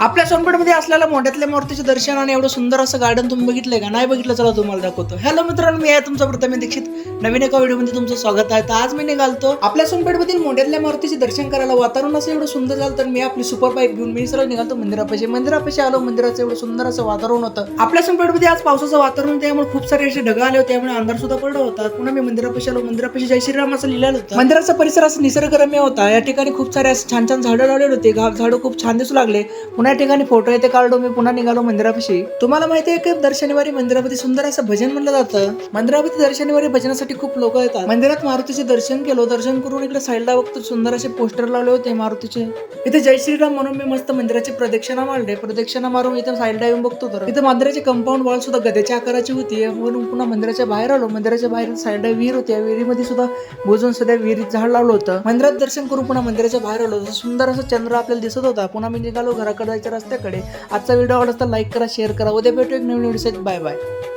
आपल्या सोनपेठमध्ये असलेल्या मोठ्यातल्या मूर्तीचे दर्शन आणि एवढं सुंदर असं गार्डन तुम्ही बघितलंय का? नाही बघितलं चला तुम्हाला दाखवतो. हॅलो मित्रांनो मी आहे तुमचा प्रथम दीक्षित नवीन एका व्हिडिओमध्ये तुमचं स्वागत आहे. तर आज मी निघालतो. आपल्या सोनपेठमधील मोठ्यातल्या मारुतीचे दर्शन करायला. वातावरण असं एवढं सुंदर झालं तर मी आपली सुपर बाईक घेऊन मी सरळ निघालतो मंदिरापाशी. मंदिरापाशी आलो मंदिराचं एवढं सुंदर असं वातावरण होतं. आपल्या सोनपेठमध्ये आज पावसाचं वातावरण त्यामुळे खूप सारे असे ढग आले होते. त्यामुळे अंधार सुद्धा पडला होता. पुन्हा मी मंदिरापाशी आलो. मंदिरापाशी जय श्रीराम असं लिहिलेलं होतं. मंदिराचा परिसर असं निसर्गरम्य होता. या ठिकाणी खूप सारे असे छान छान झाडं लावलेले होते. झाडं खूप छान दिसू लागले. पुन्हा या ठिकाणी फोटो येते. काढलो मी पुन्हा निघालो मंदिरापाशी. तुम्हाला माहिती आहे की दर शनिवारी मंदिरामध्ये सुंदर असं भजन म्हणलं जातं. मंदिरामध्ये दर शनिवारी भजनासाठी खूप लोक येतात. मंदिरात मारुतीचे दर्शन केलं दर्शन करून इकडे साईडला बघतो सुंदर असे पोस्टर लावले होते मारुतीचे. इथे जय श्रीराम म्हणून मी मस्त मंदिराची प्रदक्षिणा मारले. प्रदक्षिणा मारून इथे साईडला येऊन बघतो तर. इथे मंदिराची कंपाऊंड वॉल सुद्धा गद्याच्या आकाराची होती. म्हणून पुन्हा मंदिराच्या बाहेर आलो. मंदिराच्या बाहेर साईडला विहीर होती. या विहिरीमध्ये सुद्धा भोजून सध्या विहिरीत झाड लावलं होतं. मंदिरात दर्शन करून पुन्हा मंदिराच्या बाहेर आलो. सुंदर असं चंद्र आपल्याला दिसत होता. पुन्हा मी निघालो घराकडे जायच्या रस्त्याकडे. आजचा व्हिडिओ आवडला लाईक करा शेअर करा. उद्या भेटू एक नवीन व्हिडिओ बाय बाय